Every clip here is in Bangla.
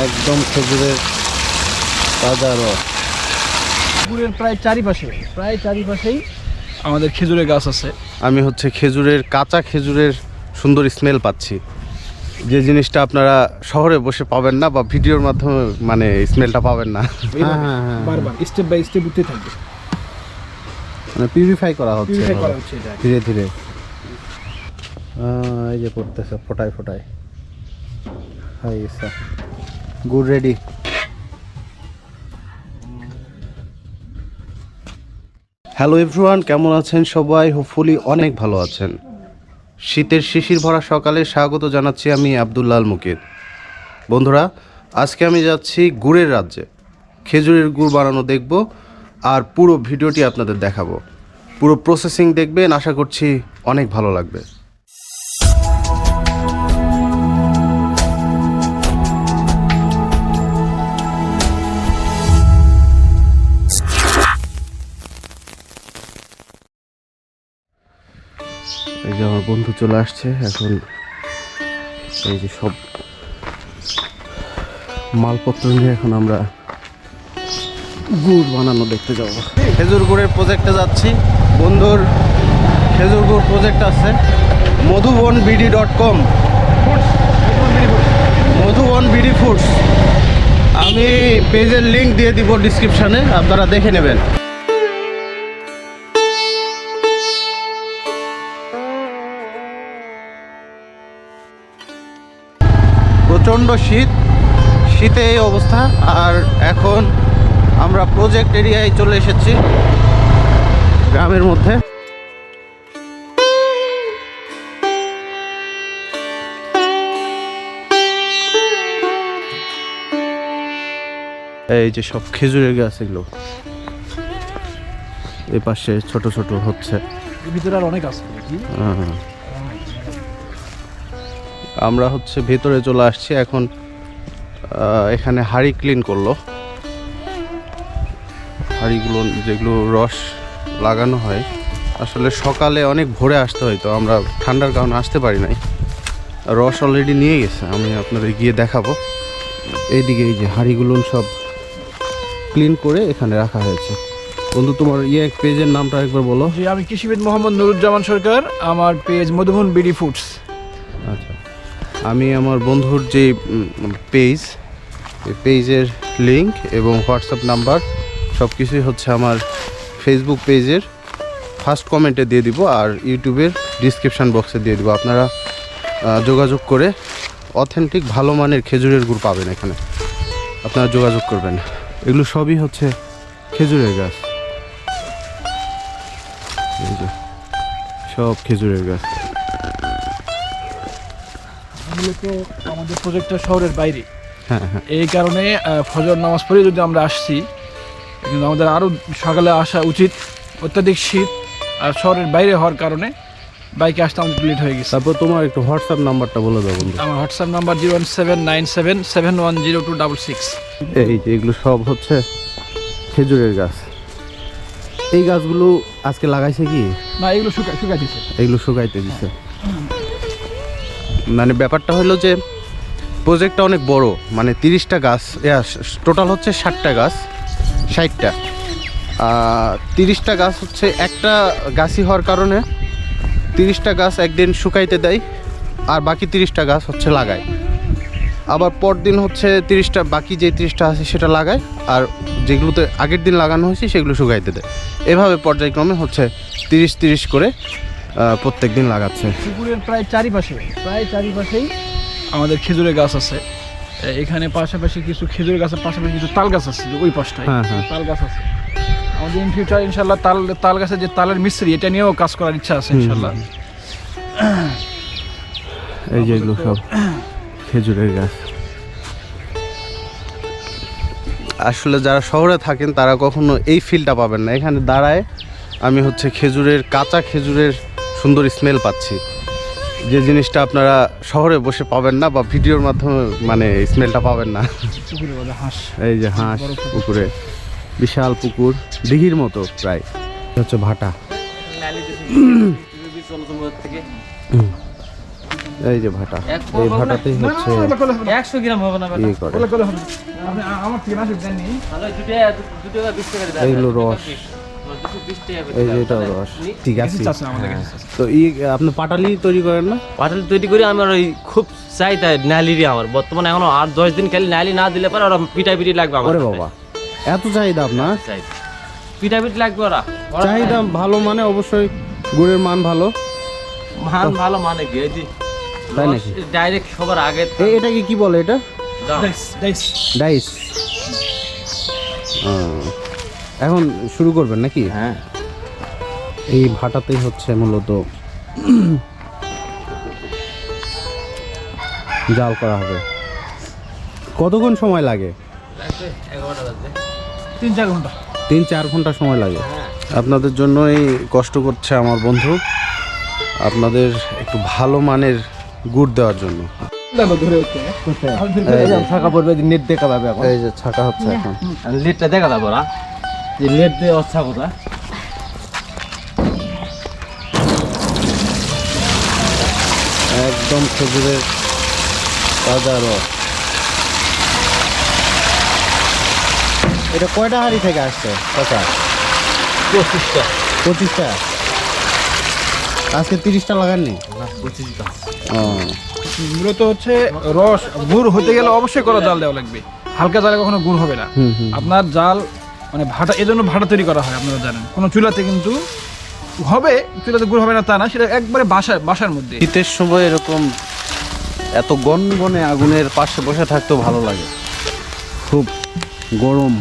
একদম খেজুরের তাজা রস পুকুরের প্রায় চারিপাশে প্রায় চারিপাশেই আমাদের খেজুরের গাছ আছে। আমি হচ্ছে খেজুরের কাঁচা খেজুরের সুন্দর স্মেল পাচ্ছি। যে জিনিসটা আপনারা শহরে বসে পাবেন না বা ভিডিওর মাধ্যমে মানে স্মেলটা পাবেন না। হ্যাঁ, হ্যাঁ, হ্যাঁ। বারবার স্টেপ বাই স্টেপ উঠতে থাকবে। মানে পিউরিফাই করা হচ্ছে। ধীরে ধীরে। এই যে পড়তেছে ফোটায় ফোটায়। হাই ইসা। গুড রেডি হ্যালো এভরিওয়ান কেমন আছেন সবাই? হোপফুলি অনেক ভালো আছেন। শীতের শিশির ভরা সকালে স্বাগত জানাচ্ছি আমি আবদুল্লাল মুকিদ বন্ধুরা, আজকে আমি যাচ্ছি গুড়ের রাজ্যে। খেজুরের গুড় বানানো দেখব আর পুরো ভিডিওটি আপনাদের দেখাবো। পুরো প্রসেসিং দেখবেন, আশা করছি অনেক ভালো লাগবে। এই যে আমার বন্ধু চলে আসছে, এখন এই যে সব মালপত্র নিয়ে এখন আমরা গুড় বানানো দেখতে যাব। খেজুর গুড়ের প্রজেক্টে যাচ্ছি। বন্ধুর খেজুর গুড় প্রজেক্ট আছে। Madhuban BD dot com Madhuban BD foods আমি পেজের লিঙ্ক দিয়ে দিব ডিসক্রিপশানে আপনারা দেখে নেবেন। শীত। শীতে এই অবস্থা। আর এখন আমরা প্রজেক্ট এরিয়ায় চলে এসেছি গ্রামের মধ্যে। এই যে সব খেজুরের গাছ এগুলো। এই পাশে ছোট ছোট হচ্ছে। ভিতরে আর অনেক আছে। আমরা হচ্ছে ভেতরে চলে আসছি, এখন এখানে হাড়ি ক্লিন করল। হাড়িগুলো, যেগুলো রস লাগানো হয়, আসলে সকালে অনেক ভোরে আসতে হয় তো, আমরা ঠান্ডার কারণে আসতে পারি নাই। রস অলরেডি নিয়ে গেছে, আমি আপনাদের গিয়ে দেখাবো। এইদিকে এই যে হাড়িগুলো সব ক্লিন করে এখানে রাখা হয়েছে। বন্ধু, তোমার ইয়ে পেজের নামটা একবার বলো। আমি কৃষিবিদ মোহাম্মদ নুরুজ্জামান সরকার, আমার পেজ মধুবন বিডি ফুডস। আমি আমার বন্ধুর যে পেজ পেজের লিঙ্ক এবং হোয়াটসঅ্যাপ নাম্বার সব কিছুই হচ্ছে আমার ফেসবুক পেজের ফার্স্ট কমেন্টে দিয়ে দিব আর ইউটিউবের ডিসক্রিপশান বক্সে দিয়ে দিব। আপনারা যোগাযোগ করে অথেন্টিক ভালো মানের খেজুরের গুড় পাবেন এখানে। আপনারা যোগাযোগ করবেন। এগুলো সবই হচ্ছে খেজুরের গাছ। সব খেজুরের গাছ। মূলত আমাদের প্রজেক্টটা শহরের বাইরে হ্যাঁ হ্যাঁ। এই কারণে ফজর নামাজ পড়ে যদি আমরা আসছি কিন্তু আমাদের আরও সকালে আসা উচিত অত্যাধিক শীত আর শহরের বাইরে হওয়ার কারণে বাইকে আসতে আমাদের লেট হয়ে গেছে। তারপর তোমার একটু হোয়াটসঅ্যাপ নাম্বারটা বলে দাও বন্ধু। আমার WhatsApp number zero one seven nine seven seven one zero two double six. এই যে এগুলো সব হচ্ছে খেজুরের গাছ। এই গাছগুলো আজকে লাগাইছে কি? না এগুলো শুকাই শুকা দিছে এগুলো শুকাইতে দিছে। মানে ব্যাপারটা হলো যে প্রজেক্টটা অনেক বড় মানে তিরিশটা গাছ টোটাল হচ্ছে ষাটটা গাছ, ষাটটা। তিরিশটা গাছ হচ্ছে একটা গাছই হওয়ার কারণে তিরিশটা গাছ একদিন শুকাইতে দেয়, আর বাকি তিরিশটা গাছ হচ্ছে লাগায়। আবার পরদিন হচ্ছে তিরিশটা, বাকি যে তিরিশটা আছে সেটা লাগায়, আর যেগুলোতে আগের দিন লাগানো হয়েছে সেগুলো শুকাইতে দেয়। এভাবে পর্যায়ক্রমে হচ্ছে তিরিশ তিরিশ করে প্রত্যেক দিন লাগাচ্ছে। পুকুরের প্রায় চারিপাশে প্রায় চারিপাশেই আমাদের খেজুরের গাছ আছে। এখানে পাশাপাশি কিছু খেজুরের গাছের পাশাপাশি কিছু তাল গাছ আছে ওই পাশটায় হ্যাঁ, হ্যাঁ। তাল গাছ আছে। আমাদের ইন ফিউচার ইনশাল্লাহ তাল তাল গাছের যে তালের মিস্ত্রি এটা নিয়েও কাজ করার ইচ্ছা আছে ইনশাল্লাহ। এই যে এগুলো সব খেজুরের গাছ। আসলে যারা শহরে থাকেন তারা কখনো এই ফিলটা পাবেন না। এখানে দাঁড়ায় আমি হচ্ছে খেজুরের কাঁচা খেজুরের সুন্দর স্মেল পাচ্ছি যে জিনিসটা আপনারা শহরে বসে পাবেন না বা ভিডিওর মাধ্যমে মানে স্মেলটা পাবেন না হাঁস এই যে হাঁস পুকুরে বিশাল পুকুর দিঘির মতো প্রায় হচ্ছে ভাটা এই যে ভাটা এই। ভাটাতেই হচ্ছে। একশো গ্রাম হবে না ইয়ে করে এইগুলো রস। দুশো বিশ টাকা করে এই যে এটাও রস। ঠিক আছে। কিছু চাচ্ছে আমাদের কাছে। চাচ্ছে। তো ই আপনি পাটালি তৈরি করেন না? পাটাল তৈরি করে আমার ওই খুব চাহিদা নালিরই আমার। বর্তমানে এখনও আট দশ দিন খালি নালি না দিলে পরে ওরা পিটা পিটি লাগবে আমার বাবা এত চাহিদা আপনার? পিটা পিটি লাগবে ওরা। চাহিদা ভালো মানে অবশ্যই গুড়ের মান ভালো? মান ভালো মানে কি এই তাই নাকি? ডাইরেক্ট সবার আগে এটাকে কি বলে এটা? Dice, dice. ডাইস এখন শুরু করবেন নাকি? হ্যাঁ। এই ভাটাতেই হচ্ছে মূলত জাল করা হবে। কতক্ষণ সময় লাগে? তিন চার ঘণ্টা। তিন চার ঘণ্টা সময় লাগে। হ্যাঁ আপনাদের জন্যই কষ্ট করছে আমার বন্ধু। আপনাদের একটু ভালো মানের গুড় দেওয়ার জন্য। দেখো ধরে হচ্ছে এই যে- থাকা পড়বে নেট দেখা পাবে এখন। এই যে ছাকা হচ্ছে এখন। নেটটা দেখা যাব ওরা। যে লেট দিয়ে অচ্ছা কথা একদম খেজুরের তাজা রস। এটা কয়টা হাড়ি থেকে আসছে? কথা পঁচিশটা। পঁচিশটা? আজকে তিরিশটা লাগাননি? না পঁচিশটা। মূলত হচ্ছে রস গুড় হতে গেলে অবশ্যই করা জাল দেওয়া লাগবে। হালকা জালে কখনো গুড় হবে না। হুম হুম। আপনার জাল মানে ভাটা এজন্য ভাটা তৈরি করা হয় আপনারা জানেন। কোনো চুলাতে কিন্তু হবে চুলাতে গুড় হবে না তা না সেটা একবারে বাসার বাসার মধ্যে। শীতের সময় এরকম এত গনগনে আগুনের পাশে বসে থাকতেও ভালো লাগে। খুব গরম।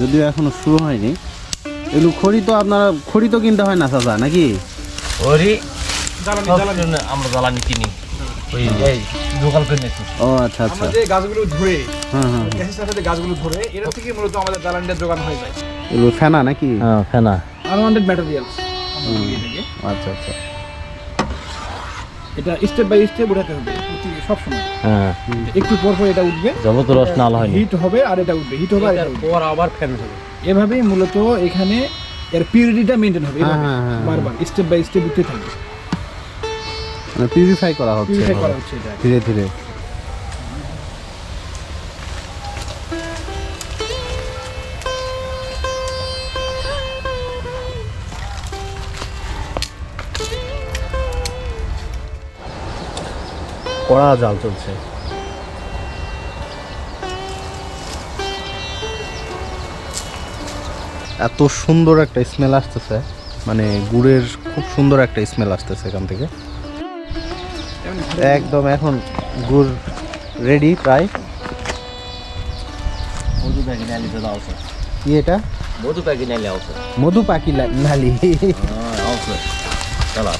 যদিও এখনও শুরু হয়নি। এগুলো খড়ি তো আপনারা খড়ি তো কিনতে হয় না চাচা নাকি? জ্বালানি আমরা জ্বালানি কিনি। ওই করে নিয়েছি ও আচ্ছা আচ্ছা। আমরা যে গাছগুলো ধরে হ্যাঁ হ্যাঁ গ্যাসের সাথে গাছগুলো ধরে এর থেকে মূলত আমাদের জ্বালানিটা হয়ে যায়। এগুলো ফেনা নাকি? হ্যাঁ ফেনা। আনওয়ান্টেড ম্যাটেরিয়ালস আচ্ছা আচ্ছা। এটা স্টেপ বাই স্টেপ উঠাতে হবে প্রতি- সবসময়। হ্যাঁ। একটু পর পর এটা উঠবে। যত তো রস নাল হয়নি। হিট হবে আর এটা উঠবে। হিট হবে আর এটা পর আবার ফ্যান হবে এভাবেই মূলত এখানে এর পিউরিটিটা মেনটেন হবে। হ্যাঁ, এভাবে, হ্যাঁ, হ্যাঁ। বারবার স্টেপ বাই স্টেপ উঠতে থাকবে। মানে পিউরিফাই করা হচ্ছে। পিউরিফাই করা হচ্ছে এটা। ধীরে ধীরে। কড়া জাল চলছে। এত সুন্দর একটা স্মেল আসতেছে। মানে গুড়ের খুব সুন্দর একটা স্মেল আসতেছে এখান থেকে। একদম এখন গুড় রেডি প্রায়। মধু প্যাকেট নালি তো দাও কি এটা? মধু প্যাকেট নালি স্যার মধু পাখি নালি। হ্যাঁ আও স্যার চলো।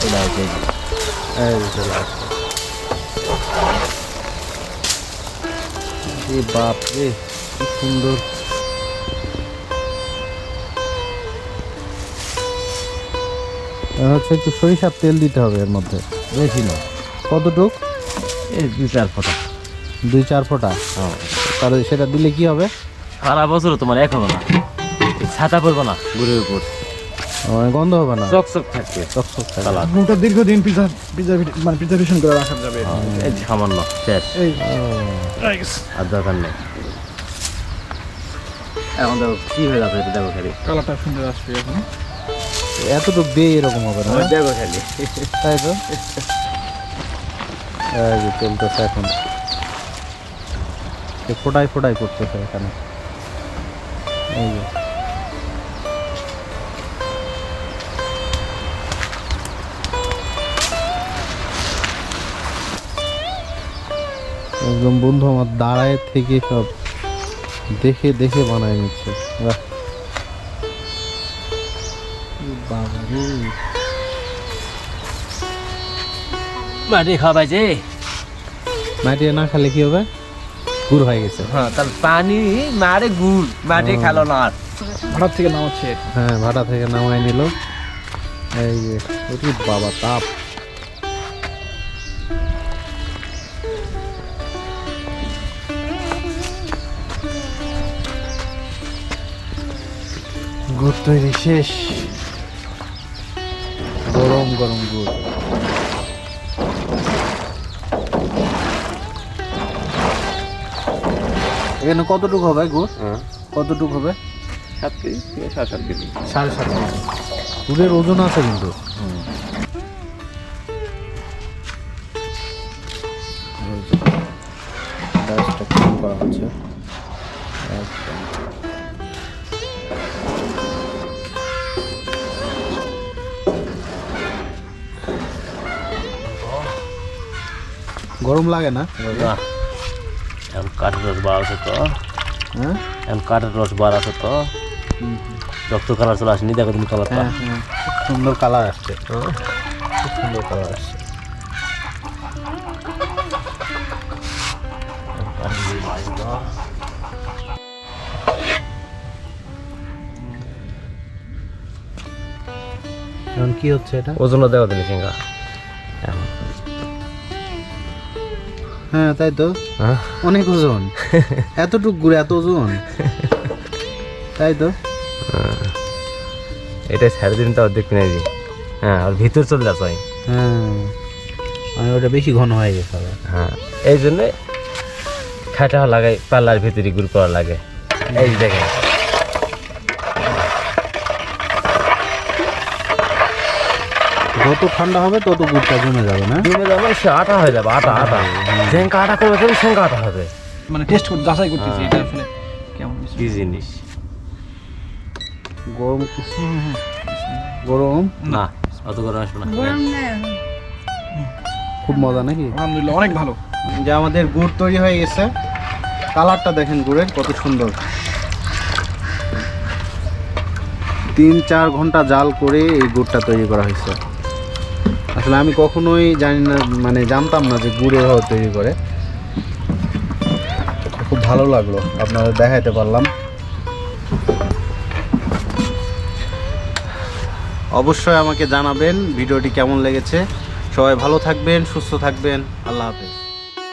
চলে যে। চলে বাপ রে কি সুন্দর। হচ্ছে একটু সরিষার তেল দিতে হবে এর মধ্যে বেশি না। কতটুক? এই দুই চার ফোটা। দুই চার ফোঁটা? তাহলে সেটা দিলে কি হবে? সারা বছর তোমার এখনও না। এই ছাতা পড়ব না গুড়ের উপর। মানে গন্ধ হবে না? চকচক থাকবে। চকচক থাকবে। ওটা দীর্ঘদিন পিজা পিজা মানে প্রিজার্ভেশন করে রাখা যাবে। এই সামান্য শেষ। এই। আর দরকার নেই। এখন দেখো কি হয়ে এটা দেখো খালি। কালারটা সুন্দর আসবে এখন। এতটুক দিয়ে এরকম হবে না? দেখো খালি। তাই তো? এই চলতেছে এখন। ফোটাই ফোটাই করতেছে এখানে। এই যে। একদম বন্ধু আমার দাঁড়ায় থেকে সব দেখে দেখে বানায় নিচ্ছে। বাবা রে মাটি খাওয়া যে। মাটি না খেলে কি হবে? গুড় হয়ে গেছে। হ্যাঁ তাহলে পানি মারে গুড় মাটি খেলো না। আর ভাড়ার থেকে নামাচ্ছে। হ্যাঁ ভাটা থেকে নামাই নিল। এই যে ওটি বাবা তাপ। গুড় তৈরি শেষ। গরম গুড়। এখানে কতটুকু হবে গুড়? হ্যাঁ। কতটুকু হবে? সাত কেজি সাড়ে সাত কেজি। সাড়ে সাত কেজি। গুড়ের ওজন আছে কিন্তু। গরম লাগে না? এখন কাঠের রস বার আছে তো। হ্যাঁ? এখন কাঠের রস বার আছে তো। রক্ত কালার চলে আসেনি দেখো তুমি কালারটা। হ্যাঁ হ্যাঁ। সুন্দর কালার আসছে। খুব সুন্দর কালার আসছে। এখন কি হচ্ছে এটা? ওজনও দেওয়া দিলি সিঙ্গা হ্যাঁ তাই তো। হ্যাঁ। অনেক ওজন। এতটুক ঘুরে এত ওজন? তাই তো। এটা সাড়ে দিন তো অর্ধেক কিনে দিই। হ্যাঁ আর ভিতর চলে যাচ্ছে হ্যাঁ। মানে ওটা বেশি ঘন হয়ে গেছে হ্যাঁ এই জন্যে খাটা লাগাই পাল্লার ভিতরে গুড় করা লাগে। এই জায়গায় দেখেন। যত ঠান্ডা হবে তত গুড়টা জমে যাবে না? জমে যাবে সে আটা হয়ে যাবে আটা আটা। যেঙ্কা আটা করবে তুমি সেঙ্কা আটা হবে। মানে টেস্ট করে যাচাই করতেছি এটা আসলে কেমন কি জিনিস? গরম গরম? না অত গরম আসবে না। খুব মজা নাকি? আলহামদুলিল্লাহ অনেক ভালো। যে আমাদের গুড় তৈরি হয়ে গেছে কালারটা দেখেন গুড়ের কত সুন্দর। তিন চার ঘণ্টা জাল করে এই গুড়টা তৈরি করা হয়েছে। আসলে আমি কখনোই জানি না মানে জানতাম না যে গুড় এভাবে তৈরি করে। খুব ভালো লাগল, আপনাদের দেখাইতে পারলাম। অবশ্যই আমাকে জানাবেন ভিডিওটি কেমন লেগেছে। সবাই ভালো থাকবেন, সুস্থ থাকবেন। আল্লাহ হাফেজ।